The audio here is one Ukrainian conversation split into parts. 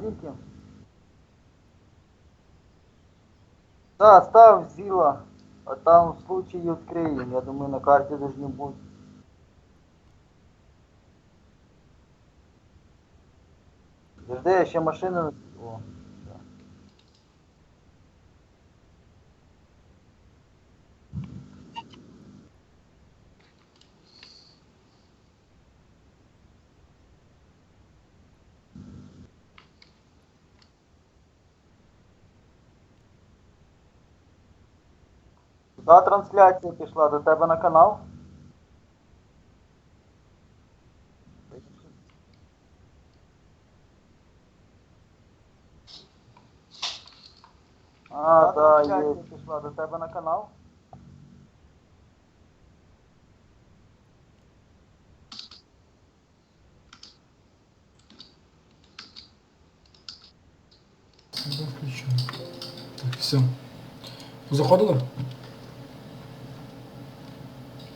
Тільки? Да, ставь Зила. а там в случае відкриємо. Я думаю, на карте должны бути. Жди, я еще машину... О, да. Куда трансляція пішла? До тебе на канал? А, да, є. пішла до тебе на канал? Себе включу. Так, все. Заходили?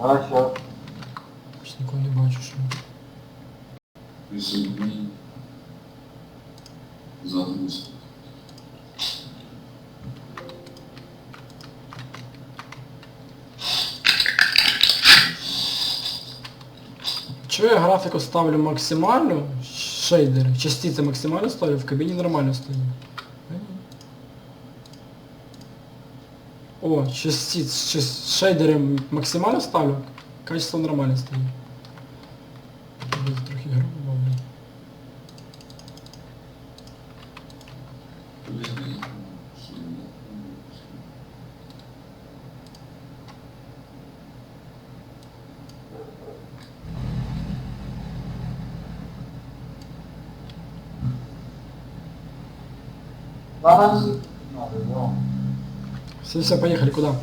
А, що? Щось нікого не бачу, що. присутній загруз. Чого я графіку ставлю максимальну? Шейдери. Частиці максимально ставлю, в кабіні нормально стоїть. О, 6, 6 шейдеры максимально ставлю. Качество нормально стоит. Трохи грубо, блин. Ладно. Все, все, поехали, куда?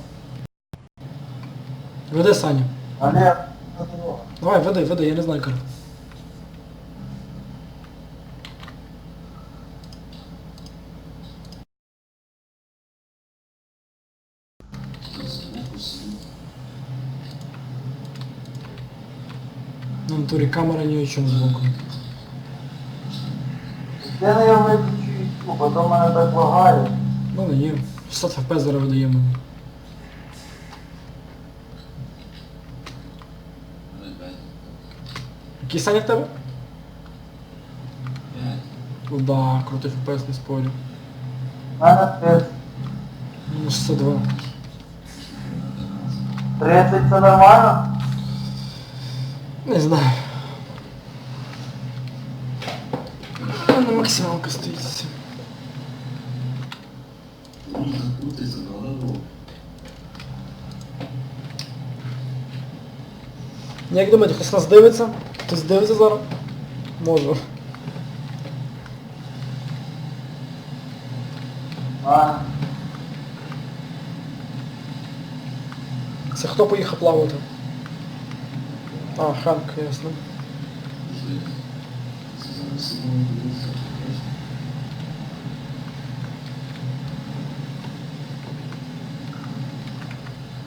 Веди, Саня. Олег, на дорогу. Давай, веди, веди, я не знаю карту. На натурі камера ні о чому збоку. Я не виключу YouTube, а то мене так лагає. Ну не є. 600 FPS зараз видаємо. Який Саня в тебе? Ну да, крутий FPS, не спорю. У мене 30. Ну, 602. 30 це нормально? Не знаю. У мене максималка стоїть. Крутиться на голову. Як думаєте, хтось нас дивиться? Хтось дивиться зараз? Можу. А, Це хто поїхав плавати? А, Ханк, ясно.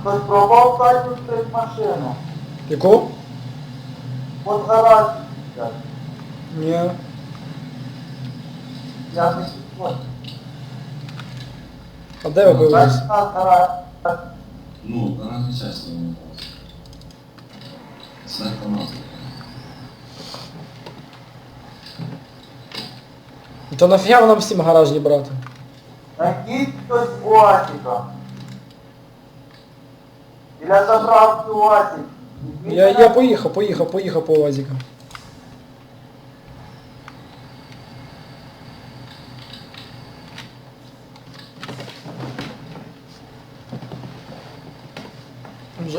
хтось пробував тайку відкрити машину? Яку? От гараж. Ні. Я не підходжу. А де ви були? у нас гараж. Ну, гарантія часто не було. Смерть помазка. То нафіга нам всім гаражні брати? Найдіть хтось Уасика. Біля заправки УАЗик. Я, я поїхав, поїхав, поїхав по УАЗикам.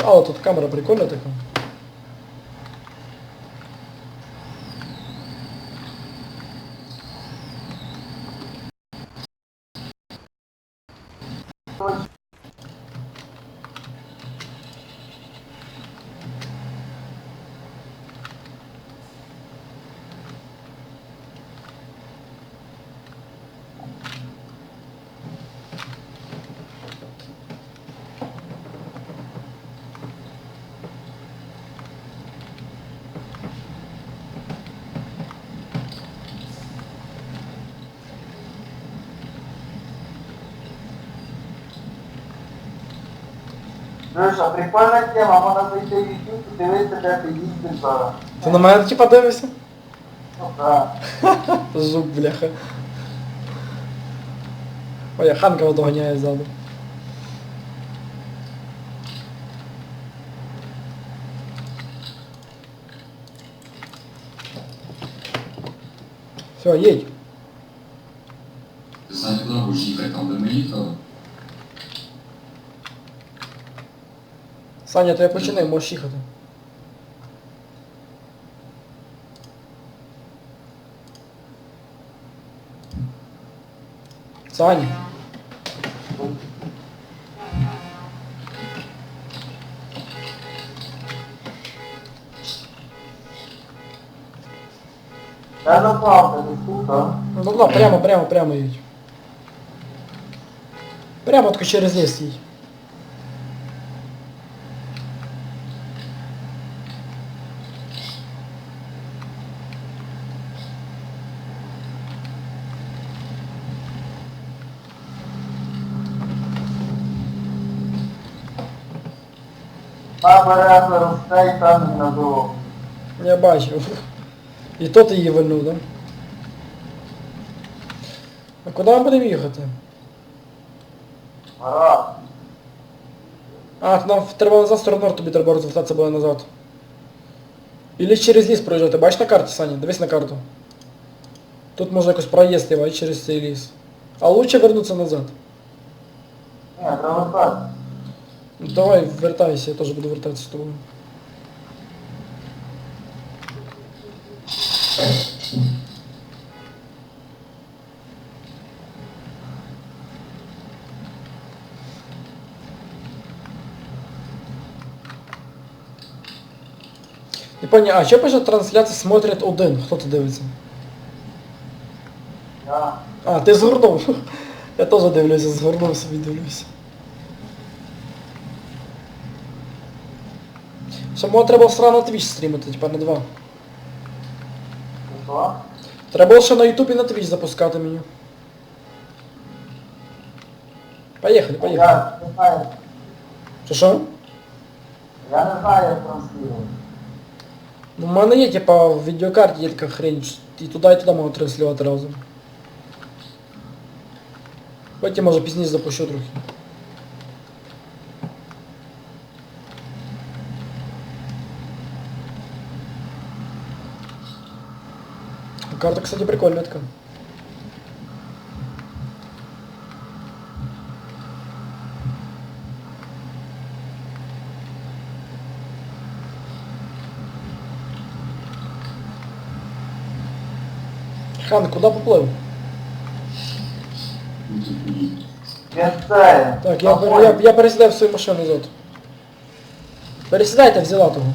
А, вот тут камера прикольна така. Леша, прикольна тема, можна зайти в YouTube і дивитися, де ти їздиш зараз. Ти на мене типа дивишся? Ну так. Жук, бляха. Ой, я Ханкова доганяє ззаду. Все, їдь. Ти знаєш, куди будеш їхати, там де ми їхали? Саня, то я починаю, можеш їхати. Саня. Я заправка, десь тут, а? Ну да, прямо, прямо, прямо їдь. Прямо тако через ліс їдь. Та береза росте і там не надовго. Я бачив. І то ти її вильнув, да? А куди ми будемо їхати? Гаразд. А, то нам треба назад в сторону, тобі треба розвертатися буде назад. Ілі через ліс проїжджати. Бачиш на карті, Саня? Дивись на карту. Тут може якось проїзд є через цей ліс. А лучше вернутися назад. Ні, треба вертати. Давай, вертайся, я теж буду вертатися з тобою. Не понял, а що пише трансляція смотрять один? Хто це дивиться? Я. А, ти згорнув. Я теж дивлюся, згорнув собі дивлюся. Що мого треба сразу на Twitch стрімити, типа на два. Ти що? Треба було ще на YouTube і на Twitch запускати мені. Поїхали, поїхали. Я не знаю. Що що? Я не знаю, як транслювати. Ну, в мене є, типа, в відеокарті є така хрень, що і туди, і туди можу транслювати разом. Потім може пізніше запущу трохи. Карта, кстати, прикольная така. Хан, куди поплив? Ну, тут поїхали. Я це. Так, я, пер- я, я пересідаю в свою машину назад. Пересідайте, взяла того.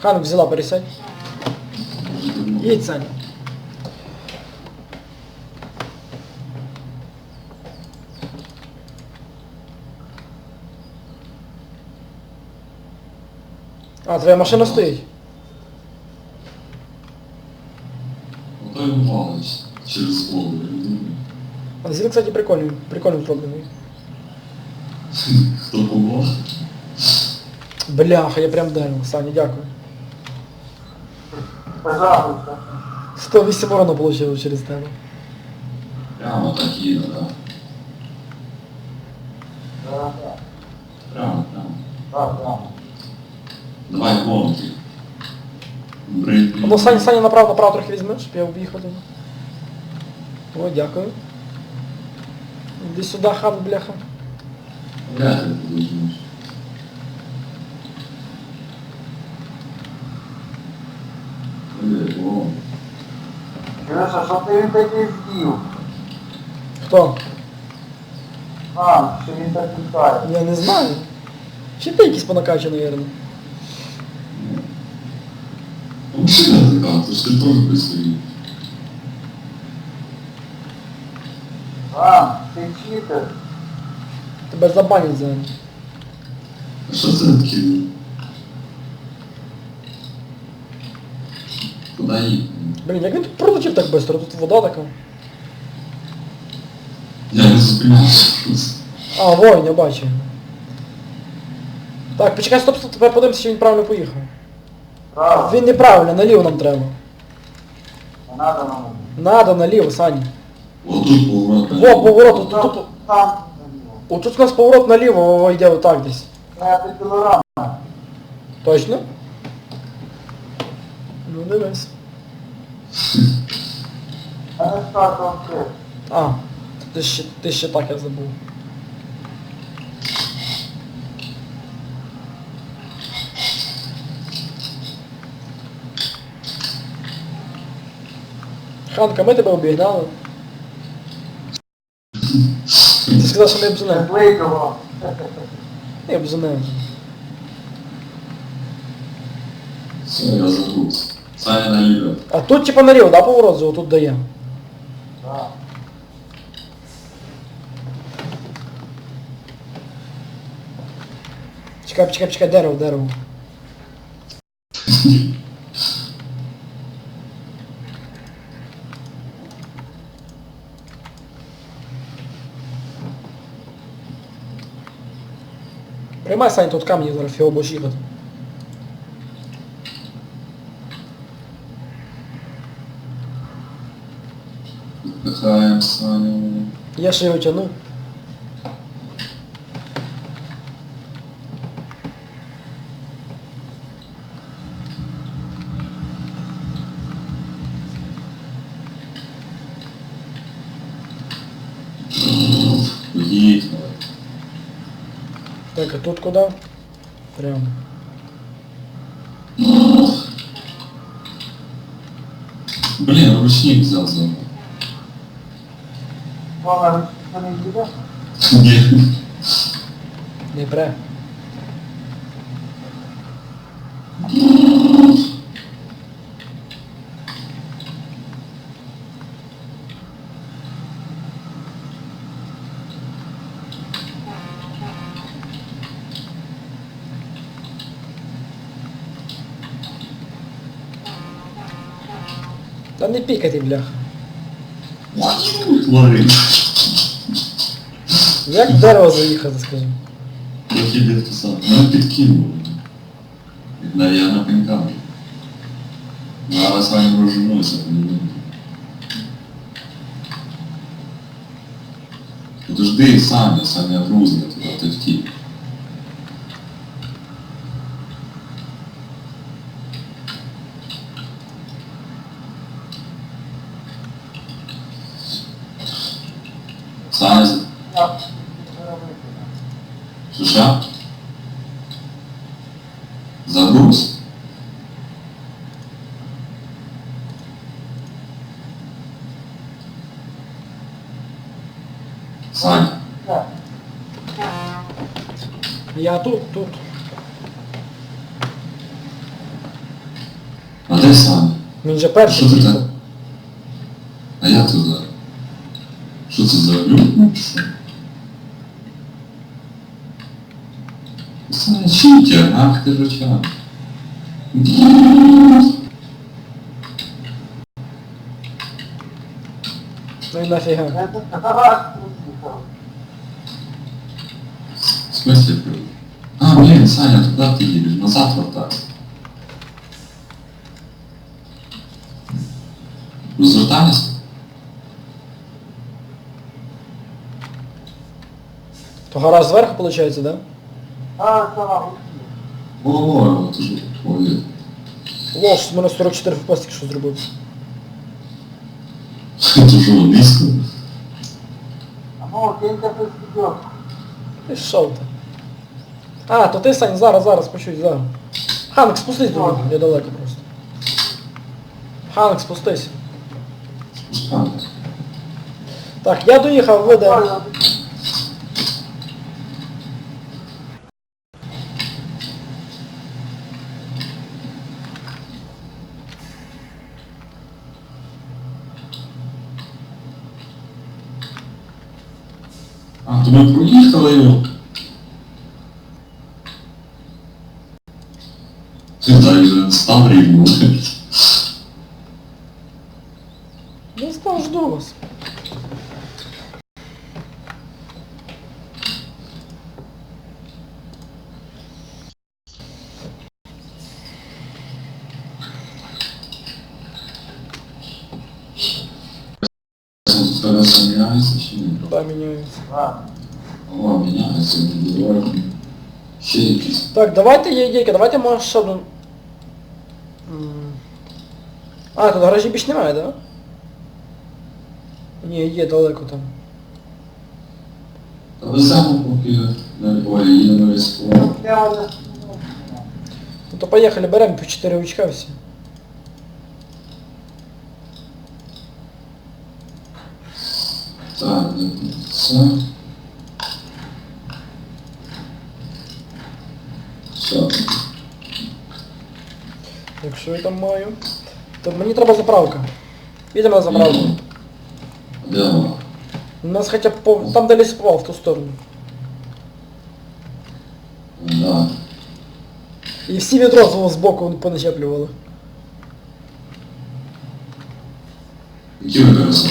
Хан взяла, пересядь. Їдь, Саня. А, твоя машина стоїть? Й через голову. А зіл, кстати, прикольний, прикольно зроблений. Хто помог? Бляха, я прям дерево. Саня, дякую. Пожалуйста. 108 урона получил через тебе. Прямо так їде, так. Так, Прямо, прямо. так, так. Давай гонки. Брейк. Ну, Саня, Саня направо, направо трохи візьми, щоб я об'їхав тебе. О, дякую. Іди сюди, хан, бляха. Вряд ли. Блядь, о. Чуєш, а що ти він такий з'їв? Хто? А, що він так літає. Я не знаю. Чи ти якийсь понакачаний, наверное. Машина така, то ж ти теж присвоїв. А, ти читер. Тебе забанять за. А що це таке? Куди їх? Блін, як він тут пролетів так швидко? Тут вода така. Я не зупинявся. А, воїн, я бачу. Так, почекай, стоп, стоп, тепер подивимося, чи він правильно поїхав. Право. Він неправильно, наліво нам треба. Не надо нам. Надо наліво, Саня. Отут поворот. Во, поворот, тут, тут, тут. Там. Отут у нас поворот наліво йде отак десь. Це пілорама. Точно? Ну дивись. А не стартом все. А, ти ще, ти ще так я забув. Ханка, ми тебе обігнали. Ти сказав, що ми обзунемо. Зликого. Не обзунемо. Все, я загруз. Саня наліво. А тут типа наліво, да, поворот, зо, тут дає. Да. Чекай, почекай, почекай, дерево, дерево. Приймай, Сань, тут камні зараз фіо будеш їхати. Пихаємо Саню. мене. Я ще його тяну. Поїхали. Так, а тут куди? Прямо. Блін, ручник взяв за мною. Вона ручка не їде? Ні. Не пре. Та не пікати, бляха. Ловить. Як в дерево заїхати, скажімо? Іде то сам. Мене підкинули. Я на пеньках. вами Саня розженуся. Подожди, Саня, Саня грузне туди, ти втік. Саня, з- Я не робити. Загруз? Саня, Так. Я тут, тут. а де Саня? Він же перший Що ти їхав. так? А я туди. Що це за люк? Ну, що? Саня, читер, ах ти жуча. Ну і нафіга. Я тут раз приїхав. В смысле, блин? А, блин, Саня, туда ты едешь, назад вертаться. Розвертались? То гараж зверху виходить, да? А, це гуці. О, это же ой, Лош, з мене 44 FPS що зробив. это же близко. А ну, киньте без відео. Ти що ти? А, то ти, Сань, зараз, зараз, почуй, зараз. Ханк, спустись до мене, недалеко просто. Ханк, спустись. Так, я доїхав, ви де? Колеса міняється чи ні? Да, міняється. А, О, міняється, не доверху. Ще якісь. Так, давайте є ідейка, давайте може ще одну. М. А, тут гаражі більш немає, да? Ні, є далеко там. Та веземо поки на Львові їдемо військово. я вже Ну то поїхали, беремо по 4 очка всі. Так, це. Все. Якщо я там маю. То мені треба заправка. Їдемо на заправку. Де вона? У нас хоча б по... там де лісопов, в ту сторону. Да. І всі відро з- з боку поначеплювали. Які ви колеса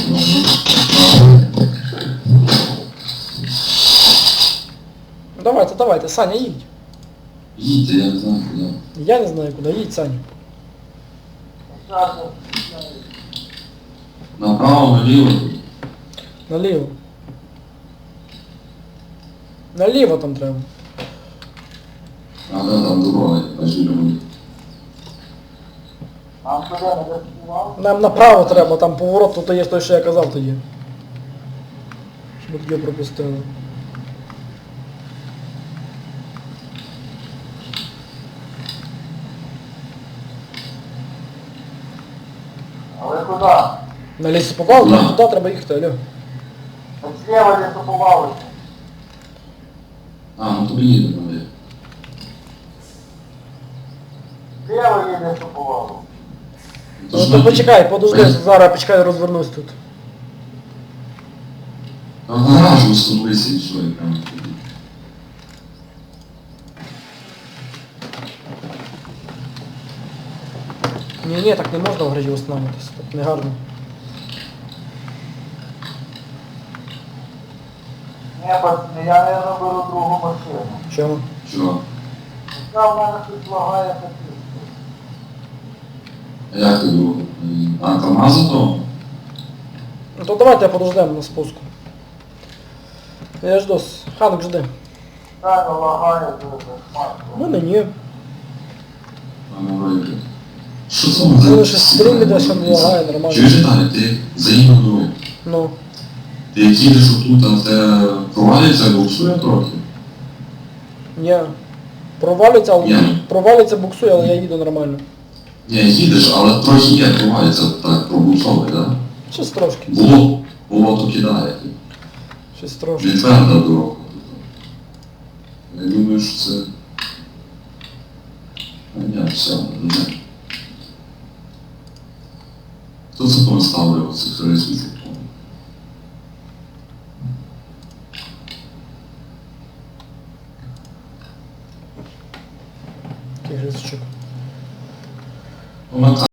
давайте, давайте, Саня, їдь. Їдьте, я не знаю куди. Я не знаю куди, їдь, Саня. Направо, наліво. Наліво. Наліво там треба. А, да, там дорога, люди. Нам не заспівав. Нам направо треба, там поворот, тут є той, що я казав тоді. Щоб тоді пропустили. Але куди? На лісі попав, Да. туди треба їхати, алло. Так зліва не топувалися. А, ну то їдемо, де. Зліва не топувало. Ну то почекай, подожди, зараз почекай, розвернусь тут. А в гаражу остановися і все, і прямо. Ні, ні, так не можна в гаражі встановитися, так не гарно. Ні, пацани, я не наберу другу машину. Чому? Що? Та в мене тут лагає такі. А як ти думав? А, то? Ну то давайте подождемо на спуску. Я жду, Ханок жди. Та не лагає дуже У смачно. мене ні. А ну вроді. Що це Ну, за... лише стрім іде, що лагає нормально. Чуєш, Віталій, ти. Ну. Ти їдеш отут, а в тебе провалюється, буксує трохи. Ні. Провалюється, але Ні. провалюється буксує, але я їду нормально. Ні, їдеш, але трохи є, провалюється, так, пробуксовує, так? Щось трошки. Було, було то кидає. Щось трошки. Не тверда дорога. Я думаю, що це... А все, не. 我们自己。